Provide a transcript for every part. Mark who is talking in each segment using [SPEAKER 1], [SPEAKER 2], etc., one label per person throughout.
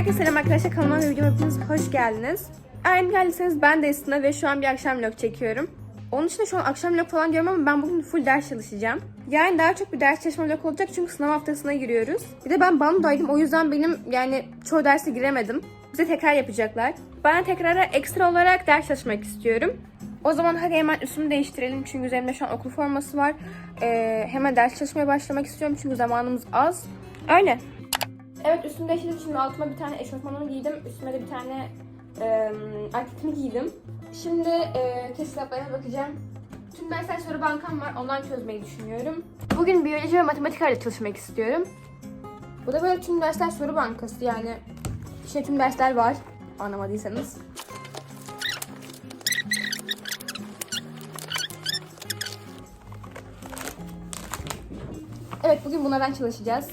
[SPEAKER 1] Arkadaşlar kanalıma ve videoma hepiniz hoş geldiniz. Eğer geldiyseniz ben de Esna ve şu an bir akşam vlog çekiyorum. Onun için de şu an akşam vlog falan diyorum ama ben bugün full ders çalışacağım. Yani daha çok bir ders çalışma vlog olacak çünkü sınav haftasına giriyoruz. Bir de ben bandaydım o yüzden benim yani çoğu derse giremedim. Bize tekrar yapacaklar. Ben tekrara ekstra olarak ders çalışmak istiyorum. O zaman hadi hemen üstümü değiştirelim çünkü üzerimde şu an okul forması var. Ee, hemen ders çalışmaya başlamak istiyorum çünkü zamanımız az. Öyle. Evet üstümü değiştirdim. Şimdi altıma bir tane eşofmanımı giydim. Üstüme de bir tane e, atletimi giydim. Şimdi e, test kitaplarına bakacağım. Tüm dersler soru bankam var. Ondan çözmeyi düşünüyorum. Bugün biyoloji ve matematik ayrı çalışmak istiyorum. Bu da böyle tüm dersler soru bankası yani. İşte tüm dersler var. Anlamadıysanız. Evet bugün bunlardan çalışacağız.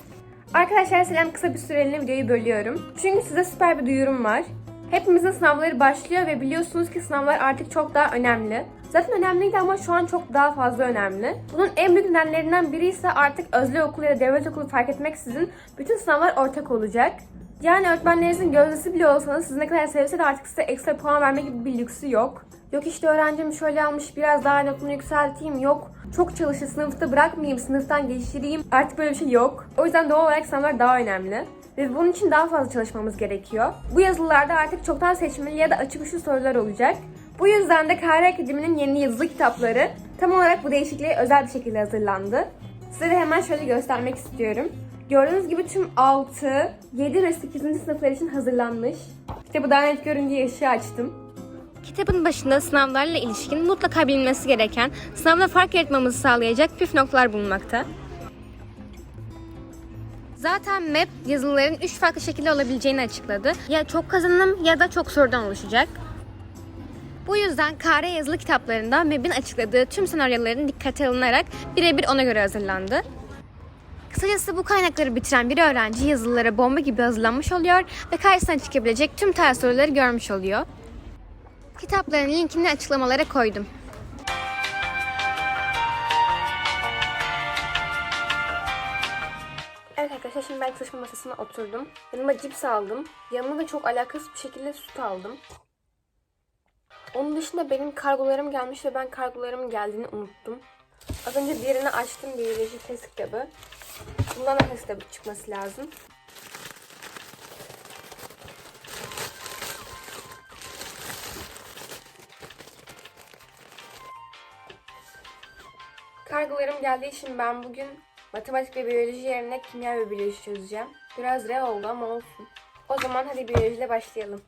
[SPEAKER 1] Arkadaşlar selam kısa bir süreliğine videoyu bölüyorum. Çünkü size süper bir duyurum var. Hepimizin sınavları başlıyor ve biliyorsunuz ki sınavlar artık çok daha önemli. Zaten önemliydi ama şu an çok daha fazla önemli. Bunun en büyük nedenlerinden biri ise artık özel okul ya da devlet okulu fark etmeksizin bütün sınavlar ortak olacak. Yani öğretmenlerinizin gözdesi bile olsanız siz ne kadar sevse de artık size ekstra puan verme gibi bir lüksü yok. Yok işte öğrencim şöyle almış biraz daha notunu yükselteyim yok. Çok çalışır sınıfta bırakmayayım sınıftan geçireyim. Artık böyle bir şey yok. O yüzden doğal olarak sınavlar daha önemli. Ve bunun için daha fazla çalışmamız gerekiyor. Bu yazılılarda artık çoktan seçmeli ya da açık uçlu sorular olacak. Bu yüzden de Kare Akademi'nin yeni yazılı kitapları tam olarak bu değişikliğe özel bir şekilde hazırlandı. Size de hemen şöyle göstermek istiyorum. Gördüğünüz gibi tüm 6, 7 ve 8. sınıflar için hazırlanmış. Kitabı daha net görün diye ışığı açtım. Kitabın başında sınavlarla ilişkin mutlaka bilinmesi gereken, sınavda fark yaratmamızı sağlayacak püf noktalar bulunmakta. Zaten MEP yazılıların 3 farklı şekilde olabileceğini açıkladı. Ya çok kazanım ya da çok sorudan oluşacak. Bu yüzden kare yazılı kitaplarında MEB'in açıkladığı tüm senaryoların dikkate alınarak birebir ona göre hazırlandı. Kısacası bu kaynakları bitiren bir öğrenci yazılılara bomba gibi hazırlanmış oluyor ve karşısına çıkabilecek tüm tarz soruları görmüş oluyor. Kitapların linkini açıklamalara koydum. Evet arkadaşlar şimdi ben çalışma masasına oturdum. Yanıma cips aldım. Yanıma da çok alakasız bir şekilde süt aldım. Onun dışında benim kargolarım gelmiş ve ben kargolarımın geldiğini unuttum. Az önce birini açtım biyoloji test kitabı. Bundan da test kitabı çıkması lazım. Kargolarım geldiği için ben bugün matematik ve biyoloji yerine kimya ve biyoloji çözeceğim. Biraz re oldu ama olsun. O zaman hadi biyolojiyle başlayalım.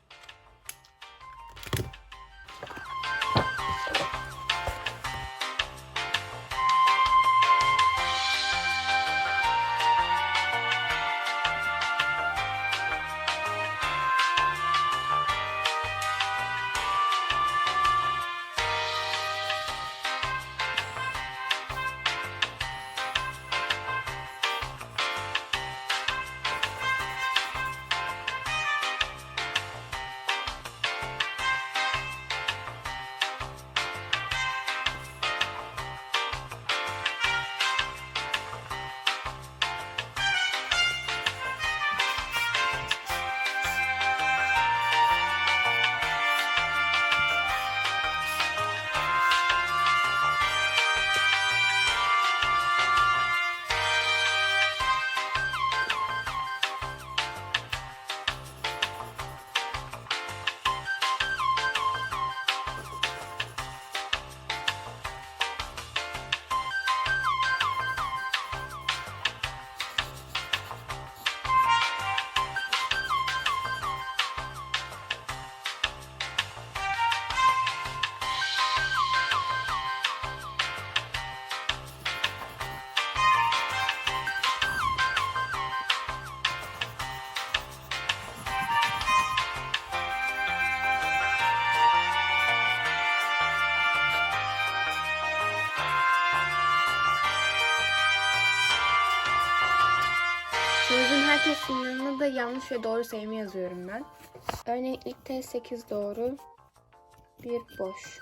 [SPEAKER 1] Sözün her kesimlerine de yanlış ve doğru sayımı yazıyorum ben. Örneğin ilk test 8 doğru, 1 boş.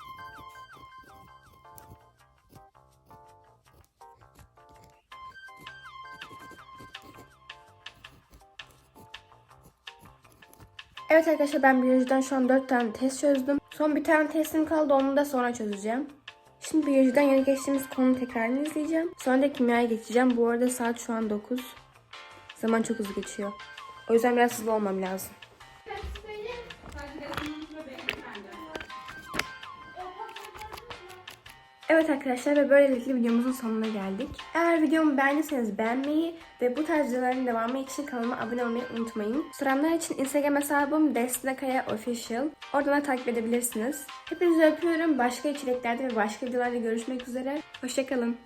[SPEAKER 1] Evet arkadaşlar ben biyolojiden şu an 4 tane test çözdüm. Son bir tane testim kaldı onu da sonra çözeceğim. Şimdi biyolojiden yeni geçtiğimiz konu tekrarını izleyeceğim. Sonra da kimyaya geçeceğim. Bu arada saat şu an 9. Zaman çok hızlı geçiyor. O yüzden biraz hızlı olmam lazım. Evet arkadaşlar ve böylelikle videomuzun sonuna geldik. Eğer videomu beğendiyseniz beğenmeyi ve bu tarz videoların devamı için kanalıma abone olmayı unutmayın. Soranlar için Instagram hesabım Destinakaya Official. Oradan da takip edebilirsiniz. Hepinizi öpüyorum. Başka içeriklerde ve başka videolarda görüşmek üzere. Hoşçakalın.